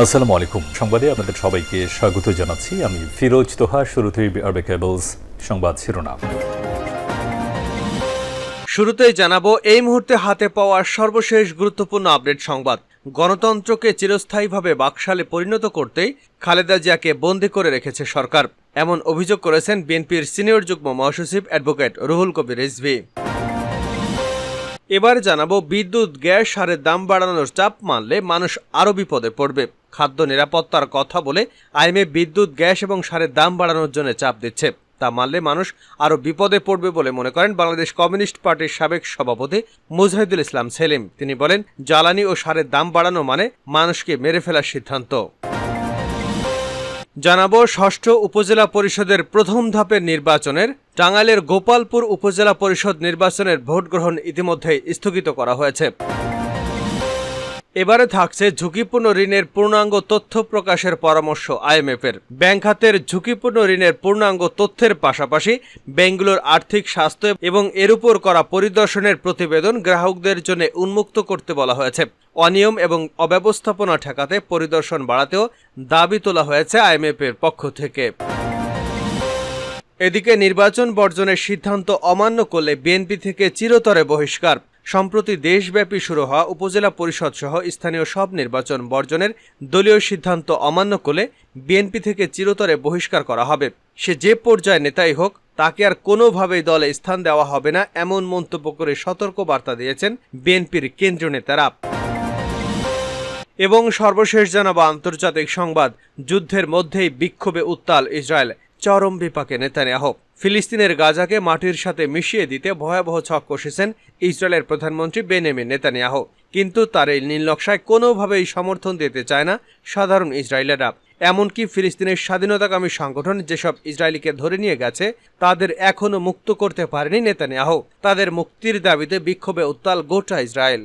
আসসালামু আলাইকুম। সংবাদে আপনাদের সবাইকে স্বাগত জানাচ্ছি। আমি ফিরোজ তোহা, শুরুতেই আরবে কেবলস সংবাদ শিরোনাম। শুরুতেই জানাব, এই মুহূর্তে হাতে পাওয়া সর্বশেষ গুরুত্বপূর্ণ আপডেট সংবাদ। গণতন্ত্রকে চিরস্থায়ীভাবে বাকশালে পরিণত করতেই খালেদা জিয়াকে বন্দী করে রেখেছে সরকার। এমন অভিযোগ করেছেন বিএনপির সিনিয়র যুগ্ম মহাসচিব অ্যাডভোকেট রুহুল কবির রিজভি। এবার জানাব, বিদ্যুৎ, গ্যাস সারের দাম বাড়ানোর চাপ মানলে মানুষ আরও বিপদে পড়বে। খাদ্য নিরাপত্তার কথা বলে আইএমএ বিদ্যুৎ, গ্যাস এবং সারের দাম বাড়ানোর জন্য চাপ দিচ্ছে। তা মানলে মানুষ আরও বিপদে পড়বে বলে মনে করেন বাংলাদেশ কমিউনিস্ট পার্টির সাবেক সভাপতি মুজাহিদুল ইসলাম সেলিম। তিনি বলেন, জ্বালানি ও সারের দাম বাড়ানো মানে মানুষকে মেরে ফেলার সিদ্ধান্ত। জানাব ষষ্ঠ উপজেলা পরিষদের প্রথম ধাপের নির্বাচনের, টাঙ্গাইলের গোপালপুর উপজেলা পরিষদ নির্বাচনের ভোট গ্রহণ ইতিমধ্যেই স্থগিত করা হয়েছে। এবারে থাকছে ঝুঁকিপূর্ণ ঋণের পূর্ণাঙ্গ তথ্য প্রকাশের পরামর্শ আইএমএফের। ব্যাংক খাতের ঝুঁকিপূর্ণ ঋণের পূর্ণাঙ্গ তথ্যের পাশাপাশি ব্যাংকগুলোর আর্থিক স্বাস্থ্য এবং এর উপর করা পরিদর্শনের প্রতিবেদন গ্রাহকদের জন্য উন্মুক্ত করতে বলা হয়েছে। অনিয়ম এবং অব্যবস্থাপনা ঠেকাতে পরিদর্শন বাড়াতেও দাবি তোলা হয়েছে আইএমএফের পক্ষ থেকে। এদিকে নির্বাচন বর্জনের সিদ্ধান্ত অমান্য করলে বিএনপি থেকে চিরতরে বহিষ্কার। সম্প্রতি দেশব্যাপী শুরু হওয়া উপজেলা পরিষদ সহ স্থানীয় সব নির্বাচন বর্জনের দলীয় সিদ্ধান্ত অমান্য করলে বিএনপি থেকে চিরতরে বহিষ্কার করা হবে। সে যে পর্যায়ে নেতাই হোক, তাকে আর কোনোভাবেই দলে স্থান দেওয়া হবে না, এমন মন্তব্য করে সতর্ক বার্তা দিয়েছেন বিএনপির কেন্দ্রীয় নেতারা। এবং সর্বশেষ জানাব আন্তর্জাতিক সংবাদ। যুদ্ধের মধ্যেই বিক্ষোভে উত্তাল ইসরায়েল। চরম বিপাকে নেতানিয়াহ। ফিলিস্তিনের গাজাকে মাটির সাথে মিশিয়ে দিতে ভয়াবহ ছক কষেছেন ইসরায়েলের প্রধানমন্ত্রী বেনেমিন নেতানিয়াহ। কিন্তু তার এই নীল নকশায় কোনোভাবেই সমর্থন দিতে চায় না সাধারণ ইসরায়েলেরা। এমনকি ফিলিস্তিনের স্বাধীনতাকামী সংগঠন যেসব ইসরায়েলিকে ধরে নিয়ে গেছে, তাদের এখনও মুক্ত করতে পারেনি নেতানিয়াহ। তাদের মুক্তির দাবিতে বিক্ষোভে উত্তাল গোটা ইসরায়েল।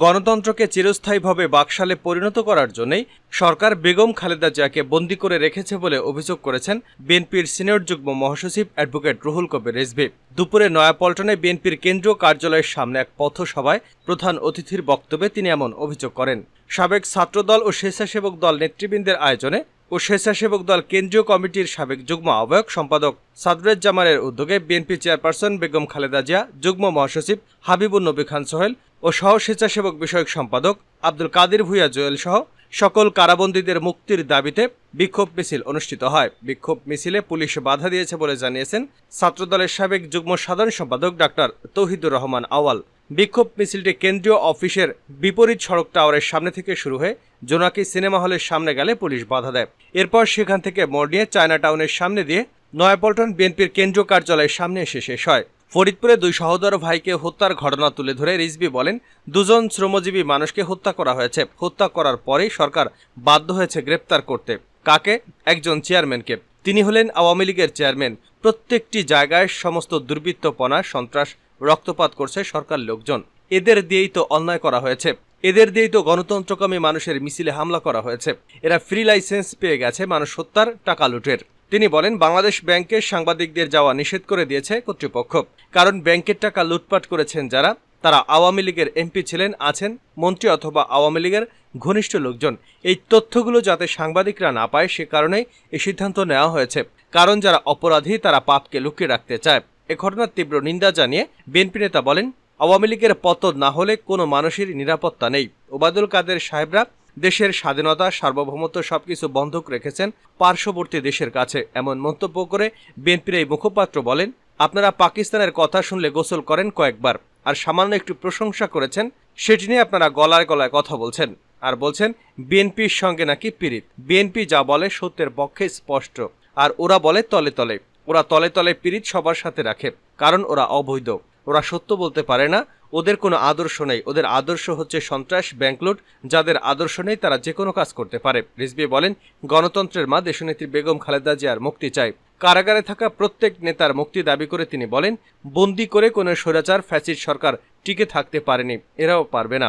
গণতন্ত্রকে চিরস্থায়ীভাবে বাকশালে পরিণত করার জন্যই সরকার বেগম খালেদা জিয়াকে বন্দী করে রেখেছে বলে অভিযোগ করেছেন বিএনপির সিনিয়র যুগ্ম মহাসচিব অ্যাডভোকেট রুহুল কবির রেজভি। দুপুরে নয়াপল্টনে বিএনপির কেন্দ্রীয় কার্যালয়ের সামনে এক পথসভায় প্রধান অতিথির বক্তব্যে তিনি এমন অভিযোগ করেন। সাবেক ছাত্রদল ও স্বেচ্ছাসেবক দল নেতৃবৃন্দের আয়োজনে ও স্বেচ্ছাসেবক দল কেন্দ্রীয় কমিটির সাবেক যুগ্ম আহ্বায়ক সম্পাদক সাদরেজ জামানের উদ্যোগে বিএনপি চেয়ারপারসন বেগম খালেদা জিয়া, যুগ্ম মহাসচিব হাবিবুর নবী খান সোহেল ও সহ স্বেচ্ছাসেবক বিষয়ক সম্পাদক আব্দুল কাদির ভুইয়া জোয়েল সহ সকল কারাবন্দীদের মুক্তির দাবিতে বিক্ষোভ মিছিল অনুষ্ঠিত হয়। বিক্ষোভ মিছিলে পুলিশ বাধা দিয়েছে বলে জানিয়েছেন ছাত্রদলের সাবেক যুগ্ম সাধারণ সম্পাদক ডাক্তার তৌহিদুর রহমান আওয়াল। বিক্ষোভ মিছিলটি কেন্দ্রীয় অফিসের বিপরীত সড়ক টাওয়ারের সামনে থেকে শুরু হয়ে জোনাকি সিনেমা হলের সামনে গেলে পুলিশ বাধা দেয়। এরপর সেখান থেকে মোড় নিয়ে চায়না টাউনের সামনে দিয়ে নয়াপল্টন বিএনপির কেন্দ্রীয় কার্যালয়ের সামনে এসে শেষ হয়। ফরিদপুরে দুই সহোদর ভাইকে হত্যার ঘটনা তুলে ধরে রিজবি বলেন, দুজন শ্রমজীবী মানুষকে হত্যা করা হয়েছে। হত্যা করার পরেই সরকার বাধ্য হয়েছে গ্রেপ্তার করতে। কাকে? একজন চেয়ারম্যানকে। তিনি হলেন আওয়ামী লীগের চেয়ারম্যান। প্রত্যেকটি জায়গায় সমস্ত দুর্বৃত্তপনা, সন্ত্রাস রক্তপাত করছে সরকার লোকজন। এদের দিয়েই তো অন্যায় করা হয়েছে। এদের দিয়েই তো গণতন্ত্রকামী মানুষের মিছিলে হামলা করা হয়েছে। এরা ফ্রি লাইসেন্স পেয়ে গেছে মানুষ হত্যার টাকা লুটের। তিনি বলেন, বাংলাদেশ ব্যাংকে সাংবাদিকদের যাওয়া নিষেধ করে দিয়েছে কর্তৃপক্ষ। কারণ ব্যাংকের টাকা লুটপাট করেছেন যারা, তারা আওয়ামী লীগের এমপি ছিলেন, আছেন মন্ত্রী অথবা আওয়ামী লীগের ঘনিষ্ঠ লোকজন। এই তথ্যগুলো যাতে সাংবাদিকরা না পায়, সে কারণেই এই সিদ্ধান্ত নেওয়া হয়েছে। কারণ যারা অপরাধী, তারা পাপকে লুকিয়ে রাখতে চায়। এ ঘটনার তীব্র নিন্দা জানিয়ে বিএনপি নেতা বলেন, আওয়ামী লীগের পতন না হলে কোনো মানুষের নিরাপত্তা নেই। ওবায়দুল কাদের সাহেবরা দেশের স্বাধীনতা, সার্বভৌমত্ব সবকিছু বন্ধক রেখেছেন পার্শ্ববর্তী দেশের কাছে। এমন মন্তব্য করে বিএনপির এই মুখপাত্র বলেন, আপনারা পাকিস্তানের কথা শুনলে গোসল করেন কয়েকবার, আর সামান্য একটু প্রশংসা করেছেন, সেটি নিয়ে আপনারা গলায় গলায় কথা বলছেন। আর বলছেন, বিএনপির সঙ্গে নাকি পীড়িত। বিএনপি যা বলে সত্যের পক্ষে স্পষ্ট, আর ওরা বলে তলে তলে। ওরা তলে তলে পীড়িত সবার সাথে রাখে, কারণ ওরা অবৈধ। ওরা সত্য বলতে পারে না, ওদের কোনো আদর্শ নেই। ওদের আদর্শ হচ্ছে সন্ত্রাস, ব্যাংকলুট, যাদের আদর্শ নেই তারা যে কোনো কাজ করতে পারে রিজবি বলেন। গণতন্ত্রের মা দেশনেত্রী বেগম খালেদা জিয়ার মুক্তি চাই। কারাগারে থাকা প্রত্যেক নেতার মুক্তি দাবি করে তিনি বলেন, বন্দি করে কোনো স্বৈরাচার ফ্যাসিড সরকার টিকে থাকতে পারেনি, এরাও পারবে না।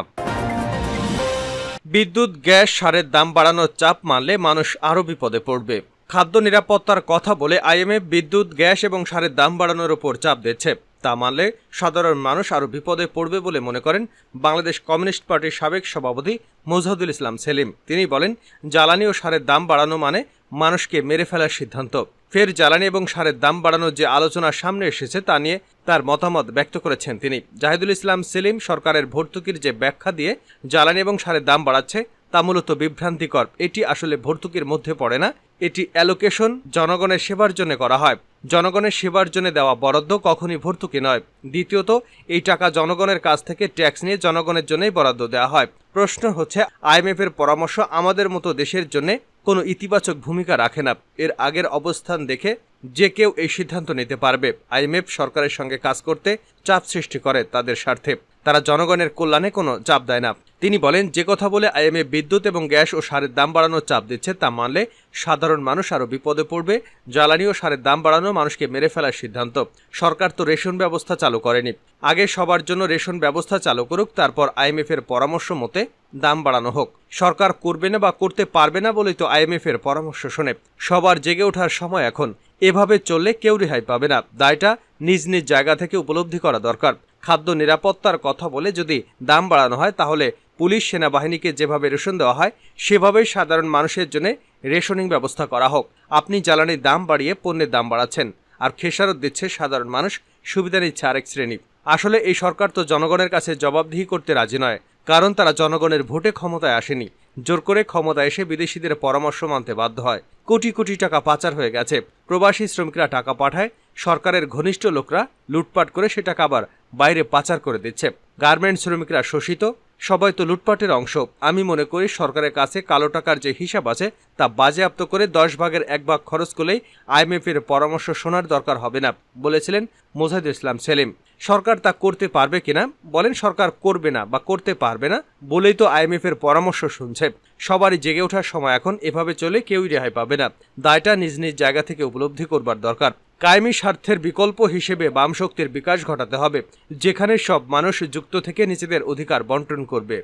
বিদ্যুৎ, গ্যাস, সারের দাম বাড়ানোর চাপ মানলে মানুষ আরও বিপদে পড়বে। খাদ্য নিরাপত্তার কথা বলে আইএমএফ বিদ্যুৎ, গ্যাস এবং সারের দাম বাড়ানোর ওপর চাপ দিচ্ছে। তা মানলে সাধারণ মানুষ আরও বিপদে পড়বে বলে মনে করেন বাংলাদেশ কমিউনিস্ট পার্টির সাবেক সভাপতি মোজাহুদুল ইসলাম সেলিম। তিনি বলেন, জ্বালানি ও সারের দাম বাড়ানো মানে মানুষকে মেরে ফেলার সিদ্ধান্ত। ফের জ্বালানি এবং সারের দাম বাড়ানোর যে আলোচনা সামনে এসেছে তা নিয়ে তার মতামত ব্যক্ত করেছেন তিনি। জাহিদুল ইসলাম সেলিম সরকারের ভর্তুকির যে ব্যাখ্যা দিয়ে জ্বালানি এবং সারের দাম বাড়াচ্ছে তা মূলত বিভ্রান্তিকর। এটি আসলে ভর্তুকির মধ্যে পড়ে না এটি অ্যালোকেশন জনগণের সেবার জন্য করা হয়। জনগণের সেবার জন্য দেওয়া বরাদ্দ কখনই ভর্তুকি নয়। দ্বিতীয়ত, এই টাকা জনগণের কাছ থেকে ট্যাক্স নিয়ে জনগণের জন্যই বরাদ্দ দেওয়া হয়। প্রশ্ন হচ্ছে আইএমএফ এর পরামর্শ আমাদের মতো দেশের জন্য কোনো ইতিবাচক ভূমিকা রাখে না। এর আগের অবস্থান দেখে যে কেউ এই সিদ্ধান্ত নিতে পারবে। আইএমএফ সরকারের সঙ্গে কাজ করতে চাপ সৃষ্টি করে তাদের স্বার্থে। তারা জনগণের কল্যাণে কোনো চাপ দেয় না। তিনি বলেন, যে কথা বলে আইএমএফ বিদ্যুৎ এবং গ্যাস ও সারের দাম বাড়ানোর চাপ দিচ্ছে তা মানলে সাধারণ মানুষ আরও বিপদে পড়বে। জ্বালানি ও সারের দাম বাড়ানো মানুষকে মেরে ফেলার সিদ্ধান্ত। সরকার তো রেশন ব্যবস্থা চালু করেনি। আগে সবার জন্য রেশন ব্যবস্থা চালু করুক, তারপর আইএমএফ এর পরামর্শ মতে দাম বাড়ানো হোক। সরকার করবে না বা করতে পারবে না বলেই তো আইএমএফ এর পরামর্শ শোনে। সবার জেগে ওঠার সময় এখন। এভাবে চললে কেউ রেহাই পাবে না। দায়টা নিজ নিজ জায়গা থেকে উপলব্ধি করা দরকার। খাদ্য নিরাপত্তার কথা বলে যদি দাম বাড়ানো হয়, তাহলে পুলিশ, সেনাবাহিনীকে যেভাবে রেশন দেওয়া হয়, সেভাবেই সাধারণ মানুষের জন্য রেশনিং ব্যবস্থা করা হোক। আপনি জ্বালানির দাম বাড়িয়ে পণ্যের দাম বাড়াচ্ছেন আর খেসারত দিচ্ছে সাধারণ মানুষ, সুবিধা নিচ্ছে আরেক শ্রেণি। আসলে এই সরকার তো জনগণের কাছে জবাবদিহি করতে রাজি নয়, কারণ তারা জনগণের ভোটে ক্ষমতায় আসেনি। জোর করে ক্ষমতা এসে বিদেশিদের পরামর্শ মানতে বাধ্য হয়। কোটি কোটি টাকা পাচার হয়ে গেছে। প্রবাসী শ্রমিকরা টাকা পাঠায়, সরকারের ঘনিষ্ঠ লোকরা লুটপাট করে সে টাকা আবার বাইরে পাচার করে দিচ্ছে। গার্মেন্ট শ্রমিকরা শোষিত সবাই তো লুটপাটের অংশ। আমি মনে করি সরকারের কাছে কালো টাকার যে হিসাব আছে, তা বাজেয়াপ্ত করে দশ ভাগের এক ভাগ খরচ করলেই আইএমএফ এর পরামর্শ শোনার দরকার হবে না, বলেছিলেন মোজাহিদুল ইসলাম সেলিম। সরকার তা করতে পারবে কিনা? বলেন, সরকার করবে না বা করতে পারবে না, বলেই তো আইএমএফ এর পরামর্শ শুনছে। সবারই জেগে ওঠার সময় এখন এভাবে চলে কেউই রেহাই পাবে না। দায়টা নিজ নিজ জায়গা থেকে উপলব্ধি করবার দরকার। কায়েমি স্বার্থের বিকল্প হিসেবে বাম শক্তির বিকাশ ঘটাতে হবে, যেখানে সব মানুষ যুক্ত থেকে নিজেদের অধিকার বন্টন করবে।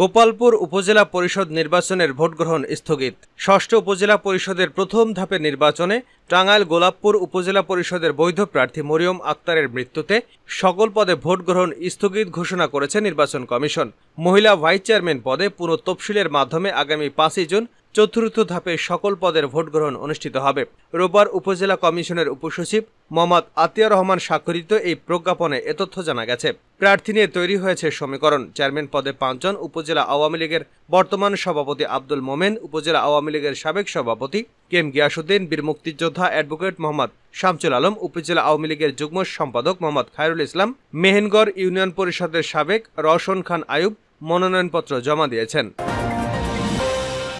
গোপালপুর উপজেলা পরিষদ নির্বাচনের ভোটগ্রহণ স্থগিত। ষষ্ঠ উপজেলা পরিষদের প্রথম ধাপের নির্বাচনে টাঙ্গাইল গোলাপপুর উপজেলা পরিষদের বৈধ প্রার্থী মরিয়ম আক্তারের মৃত্যুতে সকল পদে ভোটগ্রহণ স্থগিত ঘোষণা করেছে নির্বাচন কমিশন। মহিলা ভাইস চেয়ারম্যান পদে পুরো তফসিলের মাধ্যমে আগামী পাঁচই জুন চতুর্থ ধাপে সকল পদের ভোট গ্রহণ অনুষ্ঠিত হবে। রোববার উপজেলা কমিশনের উপসচিব মোহাম্মদ আতিয়া রহমান স্বাক্ষরিত এই প্রজ্ঞাপনে এ তথ্য জানা গেছে। প্রার্থী নিয়ে তৈরি হয়েছে সমীকরণ। চেয়ারম্যান পদে পাঁচজন, উপজেলা আওয়ামী লীগের বর্তমান সভাপতি আব্দুল মোমেন, উপজেলা আওয়ামী লীগের সাবেক সভাপতি কেম গিয়াসুদ্দিন বীর মুক্তিযোদ্ধা অ্যাডভোকেট মোহাম্মদ শামসুল আলম, উপজেলা আওয়ামী লীগের যুগ্ম সম্পাদক মোহাম্মদ খায়রুল ইসলাম, মেহেনগড় ইউনিয়ন পরিষদের সাবেক রওশন খান আয়ুব মনোনয়নপত্র জমা দিয়েছেন।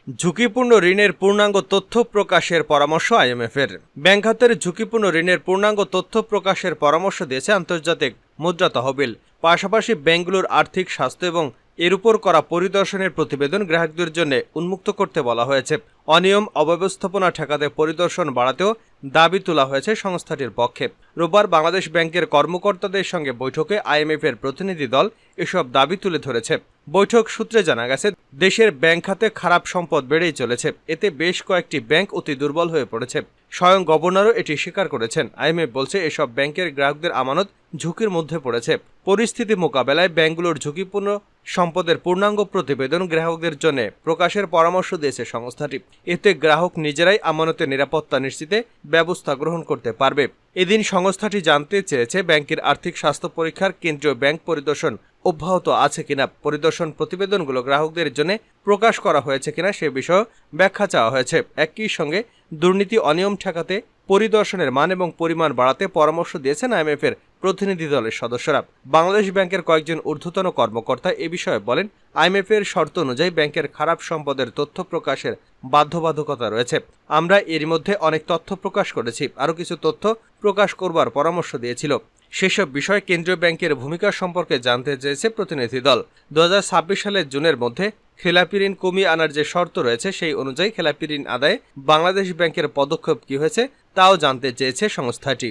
ঝুঁকিপূর্ণ ঋণের পূর্ণাঙ্গ তথ্য প্রকাশের পরামর্শ আইএমএফের। ব্যাংক খাতের ঝুঁকিপূর্ণ ঋণের পূর্ণাঙ্গ তথ্য প্রকাশের পরামর্শ দিয়েছে আন্তর্জাতিক মুদ্রা তহবিল। পাশাপাশি ব্যাংকগুলোর আর্থিক স্বাস্থ্য এবং এর উপর করা পরিদর্শনের প্রতিবেদন গ্রাহকদের জন্য উন্মুক্ত করতে বলা হয়েছে। অনিয়ম, অব্যবস্থাপনা ঠেকাতে পরিদর্শন বাড়াতেও দাবি তোলা হয়েছে সংস্থাটির পক্ষে। রোববার বাংলাদেশ ব্যাংকের কর্মকর্তাদের সঙ্গে বৈঠকে আইএমএফ এর প্রতিনিধি দল এসব দাবি তুলে ধরেছে। বৈঠক সূত্রে জানা গেছে, দেশের ব্যাংক খাতে খারাপ সম্পদ বেড়েই চলেছে। এতে বেশ কয়েকটি ব্যাংক অতি দুর্বল হয়ে পড়েছে। স্বয়ং গভর্নরও এটি স্বীকার করেছেন। আইএমএফ বলছে, এসব ব্যাংকের গ্রাহকদের আমানত ঝুঁকির মধ্যে পড়েছে। পরিস্থিতি মোকাবেলায় ব্যাংকগুলোর ঝুঁকিপূর্ণ সম্পদের পূর্ণাঙ্গ প্রতিবেদন গ্রাহকদের জন্য প্রকাশের পরামর্শ দিয়েছে সংস্থাটি। এতে গ্রাহক নিজেরাই আমানতের নিরাপত্তা নিশ্চিতে ব্যবস্থা গ্রহণ করতে পারবে। এদিন সংস্থাটি জানতে চেয়েছে ব্যাংকের আর্থিক স্বাস্থ্য পরীক্ষার কেন্দ্রীয় ব্যাংক পরিদর্শন অব্যাহত আছে কিনা। পরিদর্শন প্রতিবেদনগুলো গ্রাহকদের জন্য প্রকাশ করা হয়েছে কিনা সে বিষয়ে ব্যাখ্যা চাওয়া হয়েছে। একই সঙ্গে দুর্নীতি অনিয়ম ঠেকাতে পরিদর্শনের মান এবং পরিমাণ বাড়াতে পরামর্শ দিয়েছেন আইএমএফ এর প্রতিনিধি দলের সদস্যরা। বাংলাদেশ ব্যাংকের কয়েকজন ঊর্ধ্বতন কর্মকর্তা এ বিষয়ে বলেন আইএমএফ এর শর্ত অনুযায়ী ব্যাংকের খারাপ সম্পদের তথ্য প্রকাশের বাধ্যবাধকতা রয়েছে। আমরা এর মধ্যে অনেক তথ্য প্রকাশ করেছি, আরও কিছু তথ্য প্রকাশ করবার পরামর্শ দিয়েছিল। সেসব বিষয়ে কেন্দ্রীয় ব্যাংকের ভূমিকা সম্পর্কে জানতে চেয়েছে প্রতিনিধি দল। দু হাজার ছাব্বিশ সালের জুনের মধ্যে খেলাপি ঋণ কমিয়ে আনার যে শর্ত রয়েছে, সেই অনুযায়ী খেলাপি ঋণ আদায় বাংলাদেশ ব্যাংকের পদক্ষেপ কি হয়েছে, তাও জানতে চেয়েছে সংস্থাটি।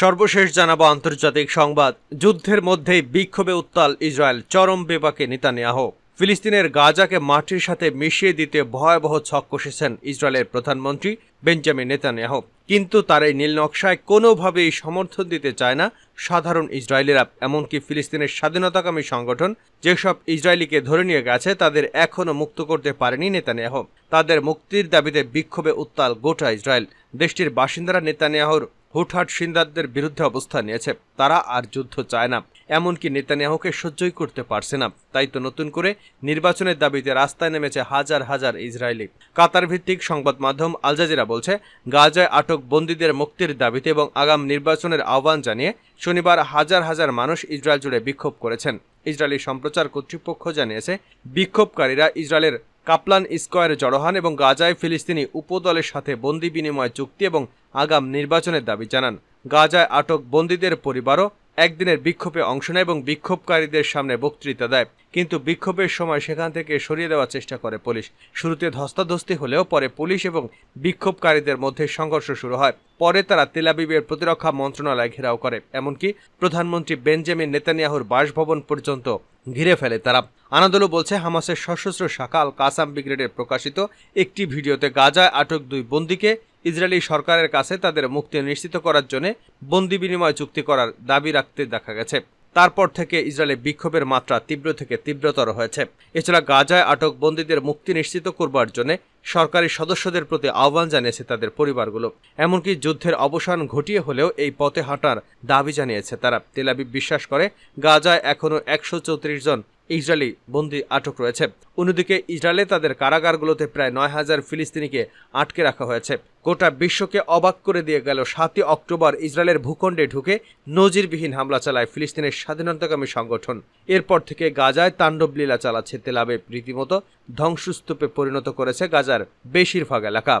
সর্বশেষ জানাব আন্তর্জাতিক সংবাদ। যুদ্ধের মধ্যেই বিক্ষোভে উত্তাল ইসরায়েল চরম বেবাকে নেতানিয়াহ। ফিলিস্তিনের গাজাকে মাটির সাথে মিশিয়ে দিতে ভয়াবহ ছক কষেছেন ইসরায়েলের প্রধানমন্ত্রী বেঞ্জামিন নেতানিয়াহ। কিন্তু তার এই নীল নকশায় কোনোভাবেই সমর্থন দিতে চায় না সাধারণ ইসরায়েলিরা। এমনকি ফিলিস্তিনের স্বাধীনতাকামী সংগঠন যেসব ইসরায়েলিকে ধরে নিয়ে গেছে, তাদের এখনও মুক্ত করতে পারেনি নেতানিয়াহ। তাদের মুক্তির দাবিতে বিক্ষোভে উত্তাল গোটা ইসরায়েল। দেশটির বাসিন্দারা নেতানিয়াহুর হুটহাট সিন্দারদের বিরুদ্ধে অবস্থান নিয়েছে। তারা আর যুদ্ধ চায় না। এমনকি নেতানিয়াহুকে সহ্যই করতে পারছে না। তাই তো নতুন করে নির্বাচনের দাবিতে রাস্তায় নেমেছে হাজার হাজার ইসরায়েলি। কাতার ভিত্তিক সংবাদ মাধ্যম আলজাজিরা বলছে, গাজায় আটক বন্দীদের মুক্তির দাবিতে এবং আগাম নির্বাচনের আহ্বান জানিয়ে শনিবার হাজার হাজার মানুষ ইসরায়েল জুড়ে বিক্ষোভ করেছেন। ইসরায়েলি সম্প্রচার কর্তৃপক্ষ জানিয়েছে, বিক্ষোভকারীরা ইসরায়েলের কাপলান স্কোয়ারে জড়ো হন এবং গাজায় ফিলিস্তিনি উপদলের সাথে বন্দি বিনিময় চুক্তি এবং আগাম নির্বাচনের দাবি জানান। গাজায় আটক বন্দীদের পরিবারও একদিনের বিক্ষোভে অংশ নেয় এবং বিক্ষোভকারীদের সামনে বক্তৃতা দেয়। কিন্তু বিক্ষোভের সময় সেখান থেকে সরিয়ে দেওয়ার চেষ্টা করে পুলিশ। শুরুতে ধস্তাধস্তি হলেও পরে পুলিশ এবং বিক্ষোভকারীদের মধ্যে সংঘর্ষ শুরু হয়। পরে তারা তেলাবিবের প্রতিরক্ষা মন্ত্রণালয় ঘেরাও করে। এমনকি প্রধানমন্ত্রী বেঞ্জামিন নেতানিয়াহুর বাসভবন পর্যন্ত ঘিরে ফেলে তারা। আনাদোলো বলছে, হামাসের সশস্ত্র শাখা আল কাসাম ব্রিগেডের প্রকাশিত একটি ভিডিওতে গাজায় আটক দুই বন্দীকে ইসরায়েলি সরকারের কাছে তাদের মুক্তি নিশ্চিত করার জন্য বন্দি বিনিময় চুক্তি করার দাবি রাখতে দেখা গেছে। তারপর থেকে ইসরায়েলে বিক্ষোভের মাত্রা তীব্র থেকে তীব্রতর হয়েছে। এছাড়া গাজায় আটক বন্দীদের মুক্তি নিশ্চিত করবার জন্য সরকারি সদস্যদের প্রতি আহ্বান জানিয়েছে তাদের পরিবারগুলো। এমনকি যুদ্ধের অবসান ঘটিয়ে হলেও এই পথে হাঁটার দাবি জানিয়েছে তারা। তেলাবি বিশ্বাস করে, গাজায় এখনও একশো চৌত্রিশ জন ইসরায়েলি বন্দি আটক রয়েছে। অন্যদিকে ইসরায়েলে তাদের কারাগারগুলোতে প্রায় নয় হাজার ফিলিস্তিনিকে আটকে রাখা হয়েছে। গোটা বিশ্বকে অবাক করে দিয়ে গেল সাতই অক্টোবর ইসরায়েলের ভূখণ্ডে ঢুকে নজিরবিহীন হামলা চালায় ফিলিস্তিনের স্বাধীনতাকামী সংগঠন। এরপর থেকে গাজায় তাণ্ডব লীলা চালাচ্ছে তেলাবে রীতিমতো ধ্বংসস্তূপে পরিণত করেছে গাজার বেশিরভাগ এলাকা।